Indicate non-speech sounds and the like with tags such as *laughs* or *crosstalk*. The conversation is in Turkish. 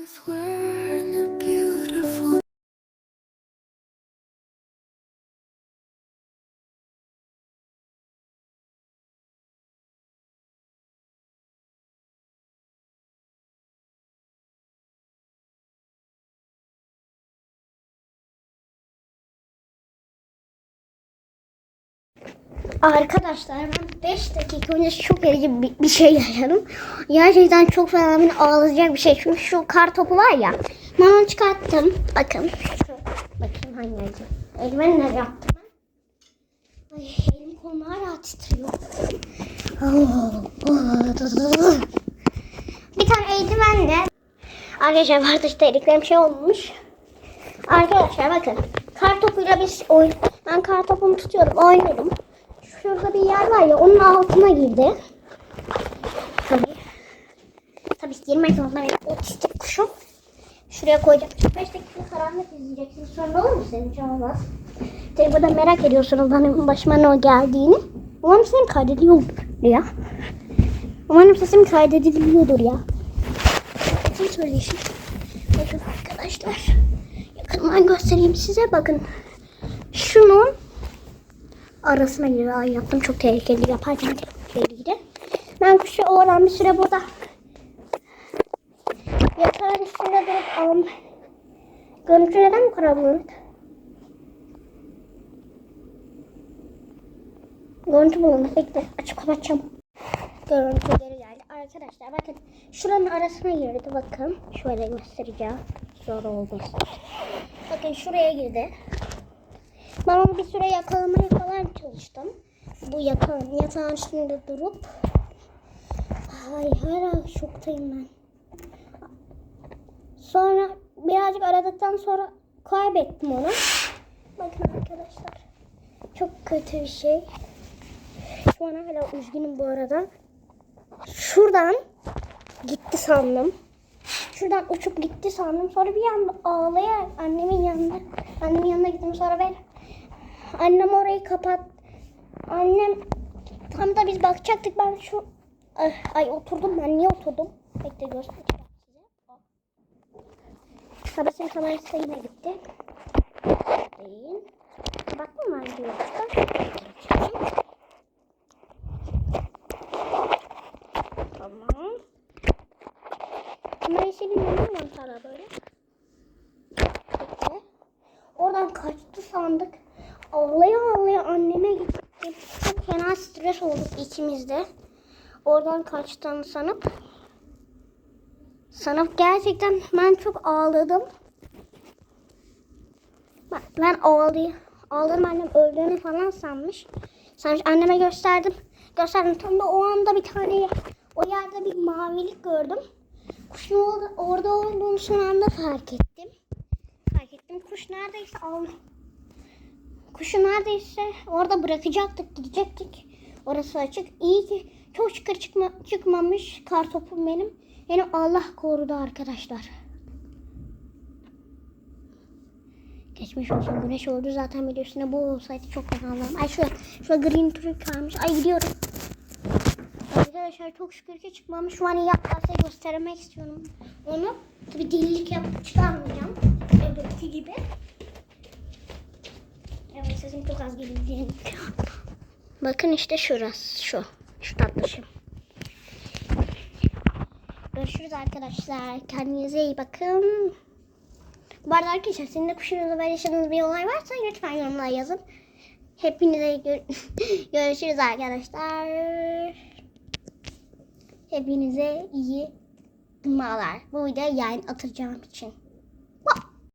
with words. Arkadaşlar ben 5 dakika önce şok edici bir, bir şey yaşadım. Gerçekten çok fena bir ağlayacak bir şey. Çünkü şu kar topu var ya. Ben onu çıkarttım. Bakın. Şu, bakayım hangi acı. Eldivenle yaptım ben. Ay elim kolum hala. Bir tane eldivenle. Arkadaşlar vardı işte eliklerim şey olmuş. Arkadaşlar bakın. Kar topuyla biz oyun. Ben kar topunu tutuyorum. Oynuyorum. Şurada bir yer var ya onun altına girdi. Tabii. Tabii girmek zorunda benim otistik kuşum. Şuraya koyacağım. 5 dakika karanlık izleyeceksiniz. Sonra olur mu senin için olmaz. Tabii burada merak ediyorsunuz benim başıma ne geldiğini. Umarım sesim kaydediliyordur ya. Umarım sesim kaydediliyordur ya. Kim söyleyişim? Bakın arkadaşlar. Yakından göstereyim size. Bakın. Şunun arasına. Ay yaptım çok tehlikeli yaparken tehlikeliydi. Ben kuşu oğlan bir süre burada yatağın üstünde durup alım. Görüntü neden bu kadar bulanık? Görüntü bulanık. Bekle. Açıp kapatacağım. Görüntü geri geldi. Arkadaşlar bakın. Şuranın arasına girdi. Bakın. Şöyle göstereceğim. Zor oldu. Bakın şuraya girdi. Ben bir süre yakalamaya falan çalıştım. Bu yatağın, yatağın üstünde durup. Ay hala şoktayım ben. Sonra birazcık aradıktan sonra kaybettim onu. Bakın arkadaşlar. Çok kötü bir şey. Şu an hala üzgünüm bu arada. Şuradan gitti sandım. Şuradan uçup gitti sandım. Sonra bir anda ağlayarak annemin yanına annemin yanına gittim. Sonra ben annem orayı kapat. Annem tam da biz bakacaktık. Ben şu ay, ay oturdum ben niye oturdum? Bekle göstereceğim size. Sabahın kamerası yine gitti. Değil. Kapattın mı bir Tamam. Kamerayı sileyim mi mantara böyle? Bekle. Oradan kaçtı sandık. Ağlaya ağlaya anneme gittik. Çok fena stres olduk ikimizde. Oradan kaçtığını sanıp sanıp gerçekten ben çok ağladım. Ben, ben ağlayı ağladım annem öldüğünü falan sanmış. Sanmış anneme gösterdim. Gösterdim tam da o anda bir tane o yerde bir mavilik gördüm. Kuşun orada, orada olduğunu son anda fark ettim. Fark ettim. Kuş neredeyse al. Kuşu neredeyse orada bırakacaktık, gidecektik. Orası açık. İyi ki çok şükür çıkma, çıkmamış kar topum benim. Beni Allah korudu arkadaşlar. Geçmiş olsun. Güneş oldu zaten üstüne bu olsaydı çok olurdu. Ay şu, şu green truck kalmış. Ay gidiyorum. Arkadaşlar çok şükür ki çıkmamış. Şu an yaparsa göstermek istiyorum. Onu tabi delilik yapıp çıkarmayacağım. Öbürkü gibi. Evet sesim çok az geliyor. Bakın işte şurası. Şu. Şu tatlışım. Görüşürüz arkadaşlar. Kendinize iyi bakın. Bu arada arkadaşlar senin de kuşunuzla böyle yaşadığınız bir olay varsa lütfen yorumlara yazın. Hepinize gör- *laughs* görüşürüz arkadaşlar. Hepinize iyi cumalar. Bu videoya yayın atacağım için.